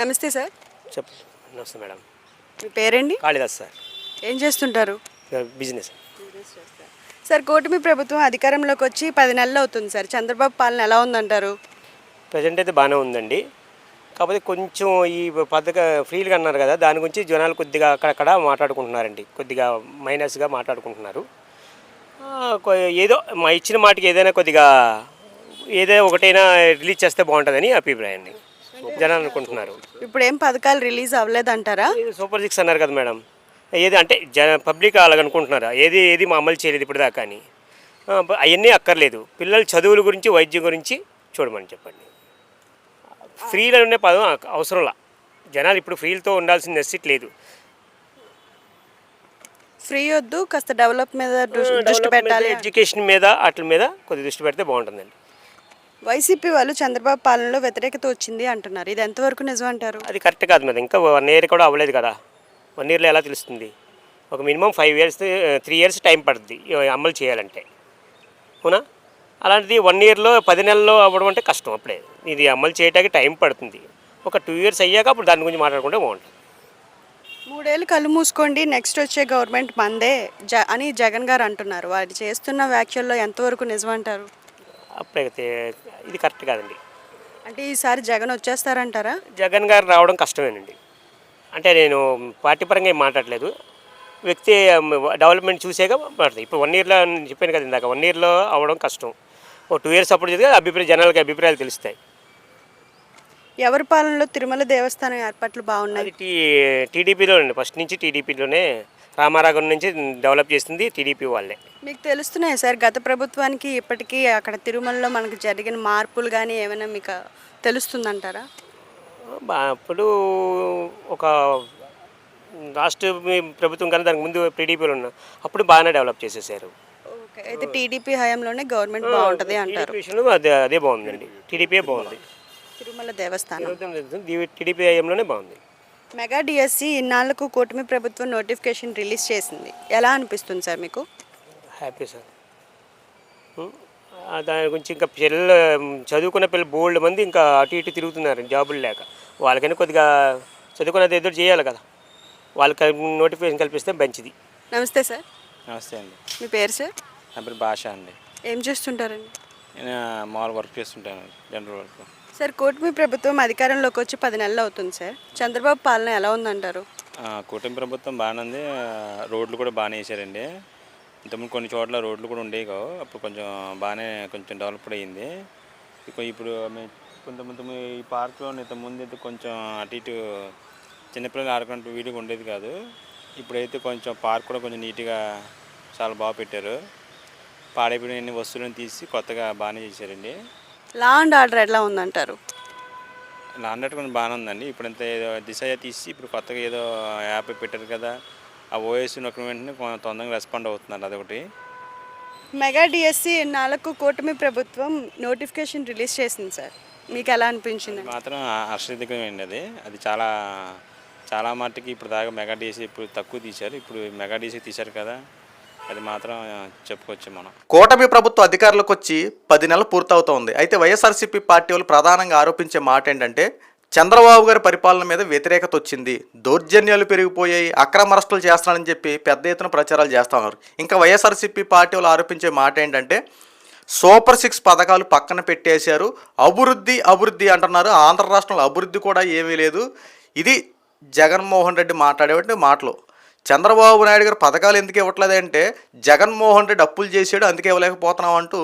నమస్తే సార్. చెప్ నమస్తే మేడం. మీ పేరండి? కాళిదాస్ సార్. ఏం చేస్తుంటారు? బిజినెస్. సార్ కూటమి ప్రభుత్వం అధికారంలోకి వచ్చి పది నెలలు అవుతుంది సార్. చంద్రబాబు పాలన ఎలా ఉందంటారు? ప్రజెంట్ అయితే బాగానే ఉందండి. కాకపోతే కొంచెం ఈ పథక ఫ్రీలుగా అన్నారు కదా దాని గురించి జనాలు కొద్దిగా అక్కడక్కడ మాట్లాడుకుంటున్నారండి. కొద్దిగా మైనస్గా మాట్లాడుకుంటున్నారు. ఏదో మా ఇచ్చిన మాటకి ఏదైనా కొద్దిగా ఏదైనా ఒకటైనా రిలీజ్ చేస్తే బాగుంటుందని అభిప్రాయాన్ని జనాలు అనుకుంటున్నారు. ఇప్పుడు ఏం పథకాలు రిలీజ్ అవ్వలేదంటారా? ఇది సూపర్ సిక్స్ అన్నారు కదా మేడం. ఏది అంటే జన పబ్లిక్ అలాగ అనుకుంటున్నారు? ఏది ఏది మా అమలు చేయలేదు ఇప్పుడు దాకా అని అవన్నీ అక్కర్లేదు. పిల్లల చదువుల గురించి వైద్యం గురించి చూడమని చెప్పండి. ఫ్రీలో ఉండే పదం అవసరంలా. జనాలు ఇప్పుడు ఫ్రీలతో ఉండాల్సిన నెసిట్ లేదు. ఫ్రీ వద్దు కాస్త డెవలప్ మీద దృష్టి పెట్టాలి. ఎడ్యుకేషన్ మీద వాటి మీద కొద్ది దృష్టి పెడితే బాగుంటుందండి. వైసీపీ వాళ్ళు చంద్రబాబు పాలనలో వ్యతిరేకత వచ్చింది అంటున్నారు. ఇది ఎంతవరకు నిజం అంటారు? అది కరెక్ట్ కాదు మీద ఇంకా వన్ ఇయర్ కూడా అవ్వలేదు కదా. వన్ ఇయర్లో ఎలా తెలుస్తుంది? ఒక minimum five years three years time పడుతుంది అమలు చేయాలంటే. అవునా? అలాంటిది వన్ ఇయర్లో పది నెలల్లో అవ్వడం అంటే కష్టం అప్పుడే. ఇది అమలు చేయడానికి టైం పడుతుంది. ఒక టూ ఇయర్స్ అయ్యాక అప్పుడు దాని గురించి మాట్లాడుకుంటే బాగుంటుంది. మూడేళ్ళు కళ్ళు మూసుకోండి. నెక్స్ట్ వచ్చే గవర్నమెంట్ మందే జ అని జగన్ గారు అంటున్నారు. వారు చేస్తున్న వ్యాఖ్యల్లో ఎంతవరకు నిజం అప్పుడైతే ఇది కరెక్ట్ కాదండి. అంటే ఈసారి జగన్ వచ్చేస్తారంటారా? జగన్ గారు రావడం కష్టమేనండి. అంటే నేను పార్టీ పరంగా ఏం మాట్లాడలేదు. వ్యక్తి డెవలప్మెంట్ చూసాక మాట్లాడుతుంది ఇప్పుడు వన్ ఇయర్లో చెప్పాను కదా ఇందాక వన్ ఇయర్లో అవ్వడం కష్టం. ఓ టూ ఇయర్స్ అప్పుడు చేస్తే అభిప్రాయ జనాలకి అభిప్రాయాలు తెలుస్తాయి. ఎవరి పాలనలో తిరుమల దేవస్థానం ఏర్పాట్లు బాగున్నాయి? టీ టీడీపీలో ఫస్ట్ నుంచి టీడీపీలోనే రామారాగం నుంచి డెవలప్ చేసింది టీడీపీ వాళ్ళే. మీకు తెలుస్తున్నాయి సార్? గత ప్రభుత్వానికి ఇప్పటికీ అక్కడ తిరుమలలో మనకు జరిగిన మార్పులు కానీ ఏమైనా మీకు తెలుస్తుందంటారా? అప్పుడు ఒక రాష్ట్ర ప్రభుత్వం కానీ దానికి ముందు టీడీపీలో ఉన్న అప్పుడు బాగానే డెవలప్ చేసేసారు. ఓకే అయితే టీడీపీ హయాంలోనే గవర్నమెంట్ బాగుంటుంది అంటారు. అదే అదే బాగుందండి. టీడీపీ బాగుంది. తిరుమల దేవస్థానం. టీడీపీ హయాంలోనే బాగుంది. మెగా డిఎస్సి ఇన్నాళ్ళకు కూటమి ప్రభుత్వం నోటిఫికేషన్ రిలీజ్ చేసింది. ఎలా అనిపిస్తుంది సార్ మీకు? Happy sir? ఆ దాని గురించి ఇంకా పిల్లలు చదువుకున్న పిల్లలు బోల్డ్ మంది ఇంకా అటు ఇటు తిరుగుతున్నారు జాబులు లేక. వాళ్ళకైనా కొద్దిగా చదువుకున్నది ఏదో చేయాలి కదా. వాళ్ళకి నోటిఫికేషన్ కల్పిస్తే మంచిది. నమస్తే సార్ నమస్తే అండి. మీ పేరు సార్ నా పేరు భాష అండి. ఏం చేస్తుంటారండి? నేను మామూలు వర్క్ చేస్తుంటాను జనరల్ వర్క్. సార్ కూటమి ప్రభుత్వం అధికారంలోకి వచ్చి పది నెలలు అవుతుంది సార్ చంద్రబాబు పాలన ఎలా ఉందంటారు? ఆ, కూటమి ప్రభుత్వం బాగానే ఉంది. రోడ్లు కూడా బాగానే వేసారండి ఇంతకుముందు కొన్ని చోట్ల రోడ్లు కూడా ఉండేవి కావు. అప్పుడు కొంచెం బాగానే కొంచెం డెవలప్డ్ అయ్యింది. ఇక ఇప్పుడు కొంతమంది ఈ పార్క్లో ఇంతకుముందు అయితే కొంచెం అటు ఇటు చిన్నపిల్లలు ఆడుకుంటూ వీడిగా ఉండేది కాదు. ఇప్పుడైతే కొంచెం పార్క్ కూడా కొంచెం నీట్గా చాలా బాగా పెట్టారు. పాడైపోయిన వస్తువులను తీసి కొత్తగా బాగానే చేశారండి. లా అండ్ ఆర్డర్ ఎలా ఉందంటారు? లాండట్ కొంచెం బాగానే ఉందండి. ఇప్పుడు అంత ఏదో దిశ తీసి ఇప్పుడు కొత్తగా ఏదో యాప్ పెట్టారు కదా ఆ ఓఎస్ నొక్కిన వెంటనే కొంచెం తొందరగా రెస్పాండ్ అవుతున్నారు అదొకటి. మెగా డిఎస్సి ఇన్నాళ్ళకు కూటమి ప్రభుత్వం నోటిఫికేషన్ రిలీజ్ చేసింది సార్. మీకు ఎలా అనిపించింది? మాత్రం హర్షితమైంది అది. అది చాలా చాలా మట్టుకి ఇప్పుడు దాకా మెగా డీసీ ఇప్పుడు తక్కువ తీశారు. ఇప్పుడు మెగా డీసీ తీశారు కదా. అది మాత్రం చెప్పుకోవచ్చు మనం. కూటమి ప్రభుత్వం అధికారులకు వచ్చి పది నెలలు పూర్తవుతోంది. అయితే వైఎస్ఆర్సీపీ పార్టీ వాళ్ళు ప్రధానంగా ఆరోపించే మాట ఏంటంటే చంద్రబాబు గారి పరిపాలన మీద వ్యతిరేకత వచ్చింది. దౌర్జన్యాలు పెరిగిపోయాయి. అక్రమ అరెస్టులు చేస్తున్నారని చెప్పి పెద్ద ఎత్తున ప్రచారాలు చేస్తా ఉన్నారు. ఇంకా వైఎస్ఆర్సీపీ పార్టీ వాళ్ళు ఆరోపించే మాట ఏంటంటే సూపర్ సిక్స్ పథకాలు పక్కన పెట్టేశారు. అభివృద్ధి అభివృద్ధి అంటున్నారు. ఆంధ్ర రాష్ట్రంలో అభివృద్ధి కూడా ఏమీ లేదు. ఇది జగన్మోహన్ రెడ్డి మాట్లాడేవంటి మాటలు. చంద్రబాబు నాయుడు గారు పథకాలు ఎందుకు ఇవ్వట్లేదంటే జగన్మోహన్ రెడ్డి అప్పులు చేసాడు అందుకే ఇవ్వలేకపోతున్నాం అంటూ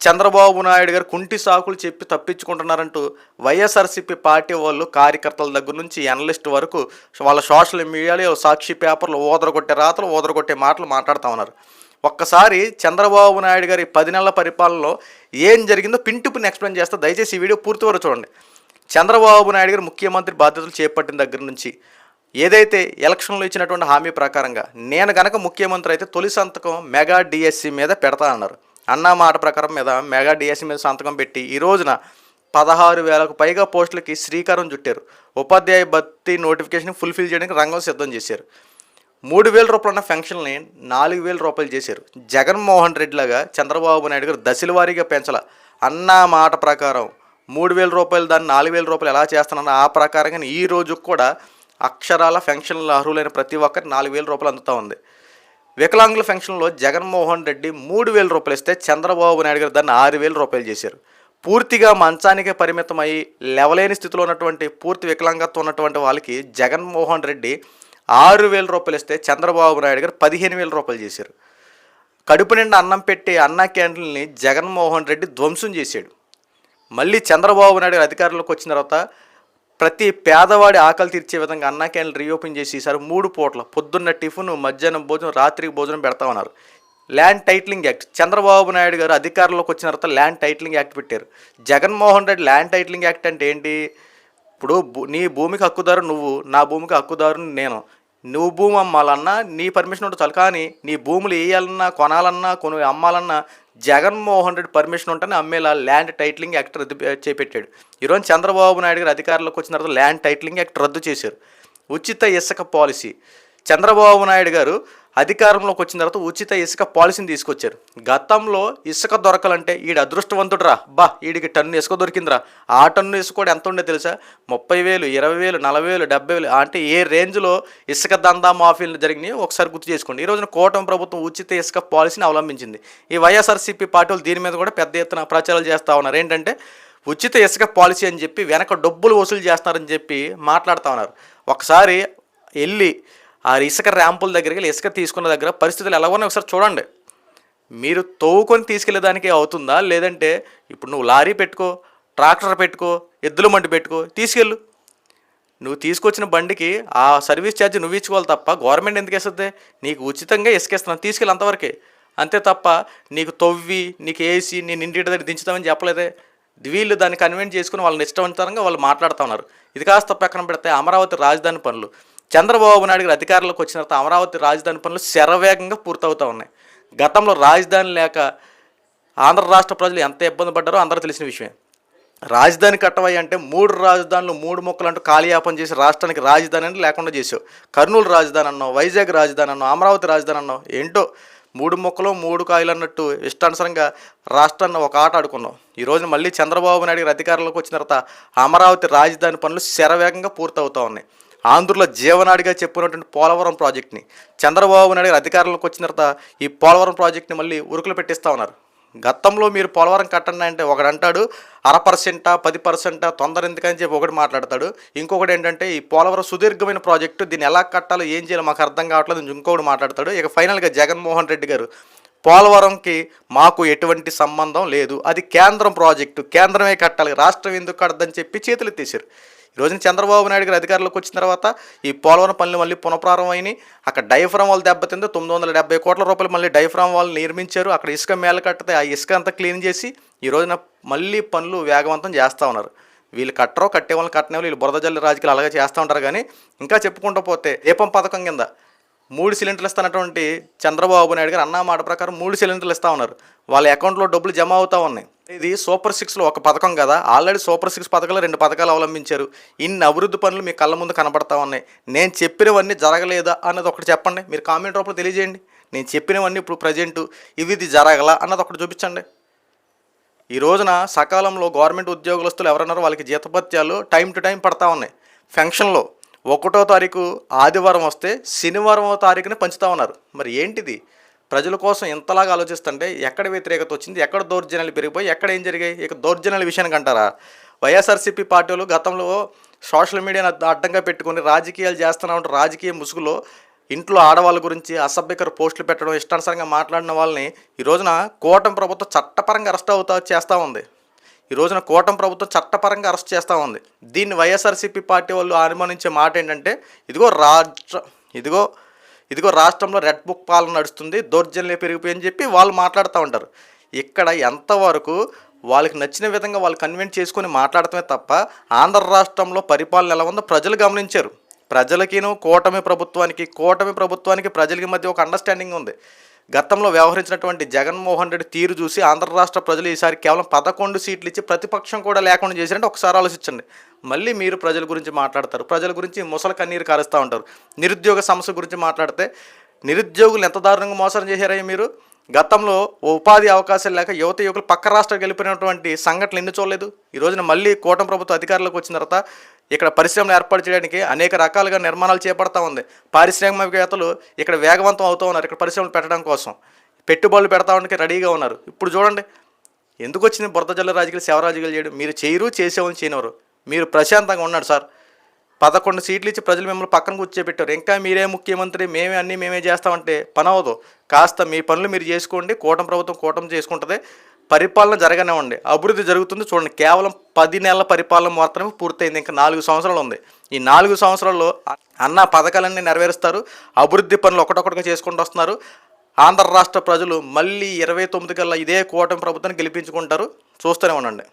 చంద్రబాబు నాయుడు గారు కుంటి సాకులు చెప్పి తప్పించుకుంటున్నారంటూ వైఎస్ఆర్సీపీ పార్టీ వాళ్ళు కార్యకర్తల దగ్గర నుంచి ఎనలిస్ట్ వరకు వాళ్ళ సోషల్ మీడియాలో సాక్షి పేపర్లు ఓదరగొట్టే రాతలు ఓదరగొట్టే మాటలు మాట్లాడుతూ ఉన్నారు. ఒక్కసారి చంద్రబాబు నాయుడు గారి పది నెలల పరిపాలనలో ఏం జరిగిందో పింటిపుని ఎక్స్ప్లెయిన్ చేస్తా దయచేసి ఈ వీడియో పూర్తి వరకు చూడండి. చంద్రబాబు నాయుడు గారు ముఖ్యమంత్రి బాధ్యతలు చేపట్టిన దగ్గర నుంచి ఏదైతే ఎలక్షన్లో ఇచ్చినటువంటి హామీ ప్రకారంగా నేను గనక ముఖ్యమంత్రి అయితే తొలి సంతకం మెగా డిఎస్సి మీద పెడతా అన్నారు. అన్న మాట ప్రకారం మీద మెగా డిఎస్సి మీద సంతకం పెట్టి ఈ రోజున పదహారు వేలకు పైగా పోస్టులకి శ్రీకారం చుట్టారు. ఉపాధ్యాయ భర్తీ నోటిఫికేషన్ ఫుల్ఫిల్ చేయడానికి రంగం సిద్ధం చేశారు. మూడు వేల రూపాయలు ఉన్న ఫెన్షన్ని నాలుగు వేల రూపాయలు చేశారు. జగన్మోహన్ రెడ్డి లాగా చంద్రబాబు నాయుడు గారు దశల వారీగా పెంచాల. అన్న మాట ప్రకారం మూడు వేల రూపాయలు దాన్ని నాలుగు వేల రూపాయలు ఎలా చేస్తున్నారో ఆ ప్రకారంగా ఈ రోజు కూడా అక్షరాల ఫెన్షన్లు అర్హులైన ప్రతి ఒక్కరికి నాలుగు వేల రూపాయలు అందుతూ ఉంది. వికలాంగుల ఫెన్షన్లో జగన్మోహన్ రెడ్డి మూడు వేల రూపాయలు ఇస్తే చంద్రబాబు నాయుడు గారు దాన్ని ఆరు వేల రూపాయలు చేశారు. పూర్తిగా మంచానికే పరిమితమై లెవలేని స్థితిలో ఉన్నటువంటి పూర్తి వికలాంగత్వం ఉన్నటువంటి వాళ్ళకి జగన్మోహన్ రెడ్డి ఆరు వేల రూపాయలు ఇస్తే చంద్రబాబు నాయుడు గారు పదిహేను వేల రూపాయలు చేశారు. కడుపు నిండా అన్నం పెట్టి అన్న క్యాంటీన్ని జగన్మోహన్ రెడ్డి ధ్వంసం చేశాడు. మళ్ళీ చంద్రబాబు నాయుడు గారు అధికారంలోకి వచ్చిన తర్వాత ప్రతి పేదవాడి ఆకలి తీర్చే విధంగా అన్నా క్యాన్లు రీఓపెన్ చేసి ఈసారి మూడు పూట్ల పొద్దున్న టిఫిన్ మధ్యాహ్నం భోజనం రాత్రికి భోజనం పెడతా ఉన్నారు. Land titling act. Chandrababu Naidu garu అధికారంలోకి వచ్చిన తర్వాత ల్యాండ్ టైటిలింగ్ యాక్ట్ పెట్టారు. Jaganmohan Reddy land titling act అంటే ఏంటి? ఇప్పుడు నీ భూమికి హక్కుదారు నువ్వు నా భూమికి హక్కుదారు నేను. నువ్వు భూమి అమ్మాలన్నా నీ పర్మిషన్ ఉంటుంది చాలు. కానీ నీ భూములు వేయాలన్నా కొనాలన్నా కొను అమ్మాలన్నా జగన్మోహన్ రెడ్డి పర్మిషన్ ఉంటేనే అమ్మేలా ల్యాండ్ టైటిలింగ్ యాక్ట్ రద్దు చేపెట్టాడు. ఈరోజు చంద్రబాబు నాయుడు గారు అధికారంలోకి వచ్చిన తర్వాత ల్యాండ్ టైటిలింగ్ యాక్ట్ రద్దు చేశారు. ఉచిత ఇసుక పాలసీ. చంద్రబాబు నాయుడు గారు అధికారంలోకి వచ్చిన తర్వాత ఉచిత ఇసుక పాలసీని తీసుకొచ్చారు. గతంలో ఇసుక దొరకాలంటే ఈడు అదృష్టవంతుడురా. బా ఈడికి టన్ను ఇసుక దొరికిందిరా. ఆ టన్ను ఇసుక కూడా ఎంత ఉండే తెలుసా? ముప్పై వేలు ఇరవై వేలు నలభై వేలు డెబ్బై వేలు. అంటే ఏ రేంజ్లో ఇసుక దందా మాఫీలు జరిగినాయి ఒకసారి గుర్తు చేసుకోండి. ఈ రోజున కూటమి ప్రభుత్వం ఉచిత ఇసుక పాలసీని అవలంబించింది. ఈ వైఎస్ఆర్సీపీ పార్టీలు దీని మీద కూడా పెద్ద ఎత్తున ప్రచారాలు చేస్తూ ఉన్నారు. ఏంటంటే ఉచిత ఇసుక పాలసీ అని చెప్పి వెనక డబ్బులు వసూలు చేస్తున్నారని చెప్పి మాట్లాడుతూ ఉన్నారు. ఒకసారి వెళ్ళి ఆ ఇసుక ర్యాంపుల దగ్గరికి వెళ్ళి ఇసుక తీసుకున్న దగ్గర పరిస్థితులు ఎలా ఉన్నాయి ఒకసారి చూడండి. మీరు తవ్వుకొని తీసుకెళ్ళేదానికి అవుతుందా? లేదంటే ఇప్పుడు నువ్వు లారీ పెట్టుకో ట్రాక్టర్ పెట్టుకో ఎద్దుల మండి పెట్టుకో తీసుకెళ్ళు. నువ్వు తీసుకొచ్చిన బండికి ఆ సర్వీస్ ఛార్జ్ నువ్వు ఇచ్చుకోవాలి తప్ప గవర్నమెంట్ ఎందుకు వేస్తుంది? నీకు ఉచితంగా ఇసుకేస్తున్నాను తీసుకెళ్ళి అంతవరకే. అంతే తప్ప నీకు తవ్వి నీకు వేసి నేను ఇంటి దగ్గర దించుతామని చెప్పలేదే. వీళ్ళు దాన్ని కన్వెంట్ చేసుకుని వాళ్ళని ఇష్టవంతరంగా వాళ్ళు మాట్లాడుతూ ఉన్నారు. ఇది కాస్త పక్కన పెడితే అమరావతి రాజధాని పనులు. చంద్రబాబు నాయుడు గారు అధికారంలోకి వచ్చిన తర్వాత అమరావతి రాజధాని పనులు శరవేగంగా పూర్తవుతూ ఉన్నాయి. గతంలో రాజధాని లేక ఆంధ్ర రాష్ట్ర ప్రజలు ఎంత ఇబ్బంది పడ్డారో అందరూ తెలిసిన విషయమే. రాజధాని కట్టవయ్య అంటే మూడు రాజధానులు మూడు మొక్కలు అంటూ కాళీయాపన చేసి రాష్ట్రానికి రాజధాని అని లేకుండా చేసావు కర్నూలు రాజధాని అన్నావు వైజాగ్ రాజధాని అన్నావు అమరావతి రాజధాని అన్నావు. ఏంటో? మూడు మొక్కలు మూడు కాయలు అన్నట్టు ఇష్టానుసారంగా రాష్ట్రాన్ని ఒక ఆట ఆడుకున్నావు. ఈరోజు మళ్ళీ చంద్రబాబు నాయుడు గారి అధికారంలోకి వచ్చిన తర్వాత అమరావతి రాజధాని పనులు శరవేగంగా పూర్తవుతూ ఉన్నాయి. ఆంధ్రలో జీవనాడిగా చెప్పుకున్నటువంటి పోలవరం ప్రాజెక్ట్ని. చంద్రబాబు నాయుడు గారు అధికారంలోకి వచ్చిన తర్వాత ఈ పోలవరం ప్రాజెక్ట్ని మళ్ళీ ఉరుకులు పెట్టిస్తూ ఉన్నారు. గతంలో మీరు పోలవరం కట్టండి అంటే ఒకడు అంటాడు అర పర్సెంటా పది పర్సెంటా తొందర ఎందుకని చెప్పి ఒకటి మాట్లాడతాడు. ఇంకొకటి ఏంటంటే ఈ పోలవరం సుదీర్ఘమైన ప్రాజెక్టు దీన్ని ఎలా కట్టాలో ఏం చేయాలో మాకు అర్థం కావట్లేదు ఇంకొకటి మాట్లాడతాడు. ఇక ఫైనల్గా జగన్మోహన్ రెడ్డి గారు పోలవరంకి మాకు ఎటువంటి సంబంధం లేదు అది కేంద్రం ప్రాజెక్టు కేంద్రమే కట్టాలి రాష్ట్రం ఎందుకు కడదని చెప్పి చేతులు తీశారు రోజున చంద్రబాబు నాయుడు గారు అధికారంలోకి వచ్చిన తర్వాత ఈ పోలవరం పనులు మళ్ళీ పునఃప్రారంభమైనవి అక్కడ డైఫ్రామ్ వాళ్ళు దెబ్బతిందో తొమ్మిది వందల డెబ్బై కోట్ల రూపాయలు మళ్ళీ డైఫ్రామ్ వాళ్ళు నిర్మించారు. అక్కడ ఇసుక మేల కట్టితే ఆ ఇసుక అంతా క్లీన్ చేసి ఈ రోజున మళ్ళీ పనులు వేగవంతం చేస్తూ ఉన్నారు. వీళ్ళు కట్టరో కట్టే వాళ్ళు కట్టిన వాళ్ళు వీళ్ళు బురద జల్లి రాజకీయాలు అలాగే చేస్తూ ఉంటారు కానీ ఇంకా చెప్పుకుంటూ పోతే దీపం పథకం కింద మూడు సిలిండర్లు ఇస్తున్నటువంటి చంద్రబాబు నాయుడు గారు అన్న మాట ప్రకారం మూడు సిలిండర్లు ఇస్తా ఉన్నారు. వాళ్ళ అకౌంట్లో డబ్బులు జమ అవుతూ ఉన్నాయి. ఇది సూపర్ సిక్స్లో ఒక పథకం కదా. ఆల్రెడీ సూపర్ సిక్స్ పథకాలు రెండు పథకాలు అవలంబించారు. ఇన్ని అభివృద్ధి పనులు మీ కళ్ళ ముందు కనబడతా ఉన్నాయి. నేను చెప్పినవన్నీ జరగలేదా అన్నది ఒకటి చెప్పండి. మీరు కామెంట్ రూపంలో తెలియజేయండి. నేను చెప్పినవన్నీ ఇప్పుడు ప్రజెంట్ ఇవి ఇది జరగలా అన్నది ఒకటి చూపించండి. ఈ రోజున సకాలంలో గవర్నమెంట్ ఉద్యోగస్తులు ఎవరన్నారో వాళ్ళకి జీతభత్యాలు టైం టు టైం పడతా ఉన్నాయి. ఫంక్షన్లో ఒకటో తారీఖు ఆదివారం వస్తే శనివారం తారీఖున పంచుతా ఉన్నారు. మరి ఏంటిది? ప్రజల కోసం ఇంతలాగా ఆలోచిస్తుంటే ఎక్కడ వ్యతిరేకత వచ్చింది ఎక్కడ దౌర్జన్యాలు పెరిగిపోయి ఎక్కడ ఏం జరిగాయి? ఇక దౌర్జన్యాల విషయానికి అంటారా? వైఎస్ఆర్సీపీ పార్టీలు గతంలో సోషల్ మీడియాను అడ్డంగా పెట్టుకొని రాజకీయాలు చేస్తున్నా ఉంటే రాజకీయ ముసుగులో ఇంట్లో ఆడవాళ్ళ గురించి అసభ్యకర పోస్టులు పెట్టడం ఇష్టానుసారంగా మాట్లాడిన వాళ్ళని ఈ రోజున కూటమి ప్రభుత్వం చట్టపరంగా అరెస్ట్ అవుతా చేస్తూ ఉంది. ఈ రోజున కూటమి ప్రభుత్వం చట్టపరంగా అరెస్ట్ చేస్తూ ఉంది. దీన్ని వైఎస్ఆర్సీపీ పార్టీ వాళ్ళు అనుమానించే మాట ఏంటంటే ఇదిగో రాష్ట్ర ఇదిగో ఇదిగో రాష్ట్రంలో రెడ్ బుక్ పాలన నడుస్తుంది దౌర్జన్యం పెరిగిపోయి అని చెప్పి వాళ్ళు మాట్లాడుతూ ఉంటారు. ఇక్కడ ఎంతవరకు వాళ్ళకి నచ్చిన విధంగా వాళ్ళు కన్విన్స్ చేసుకొని మాట్లాడటమే తప్ప ఆంధ్ర రాష్ట్రంలో పరిపాలన ఎలా ఉందో ప్రజలు గమనించారు. ప్రజలకిను కూటమి ప్రభుత్వానికి కూటమి ప్రభుత్వానికి ప్రజలకి మధ్య ఒక అండర్స్టాండింగ్ ఉంది. గతంలో వ్యవహరించినటువంటి జగన్మోహన్ రెడ్డి తీరు చూసి ఆంధ్ర రాష్ట్ర ప్రజలు ఈసారి కేవలం పదకొండు సీట్లు ఇచ్చి ప్రతిపక్షం కూడా లేకుండా చేశారంటే ఒకసారి ఆలోచించండి. మళ్ళీ మీరు ప్రజల గురించి మాట్లాడతారు. ప్రజల గురించి ముసల కన్నీరు కారుస్తూ ఉంటారు. నిరుద్యోగ సమస్య గురించి మాట్లాడితే నిరుద్యోగులు ఎంత దారుణంగా మోసం చేశారయ్య మీరు? గతంలో ఉపాధి అవకాశాలు లేక యువత యువకులు పక్క రాష్ట్రాలకు వెళ్ళిపోయినటువంటి సంఘటనలు ఎన్ని చూడలేదు? ఈ రోజున మళ్ళీ కూటమి ప్రభుత్వ అధికారంలోకి వచ్చిన తర్వాత ఇక్కడ పరిశ్రమలు ఏర్పాటు చేయడానికి అనేక రకాలుగా నిర్మాణాలు చేపడతా ఉంది. పారిశ్రామికవేత్తలు ఇక్కడ వేగవంతం అవుతూ ఉన్నారు. ఇక్కడ పరిశ్రమలు పెట్టడం కోసం. పెట్టుబడులు పెడతానికి రెడీగా ఉన్నారు. ఇప్పుడు చూడండి. ఎందుకు వచ్చింది బురద జల్ల రాజకీయాలు సేవ రాజకీయాలు చేయడం? మీరు చేయరు చేసేవాళ్ళు చేయనివారు మీరు ప్రశాంతంగా ఉన్నాడు సార్. పదకొండు సీట్లు ఇచ్చి ప్రజలు మిమ్మల్ని పక్కన కూర్చోబెట్టారు. ఇంకా మీరే ముఖ్యమంత్రి మేమే అన్నీ మేమే చేస్తామంటే పని అవ్వదు. కాస్త మీ పనులు మీరు చేసుకోండి. కూటమి ప్రభుత్వం కూటమి చేసుకుంటుంది. పరిపాలన జరగనివ్వండి అభివృద్ధి జరుగుతుంది. చూడండి కేవలం పది నెలల పరిపాలన మాత్రమే పూర్తయింది. ఇంకా నాలుగు సంవత్సరాలు ఉంది. ఈ నాలుగు సంవత్సరాల్లో అన్న పథకాలన్నీ నెరవేరుస్తారు. అభివృద్ధి పనులు ఒకటొకటిగా చేసుకుంటూ వస్తున్నారు. ఆంధ్ర రాష్ట్ర ప్రజలు మళ్ళీ ఇరవై తొమ్మిది కల్లా ఇదే కూటమి ప్రభుత్వాన్ని గెలిపించుకుంటారు. చూస్తూనే ఉండండి.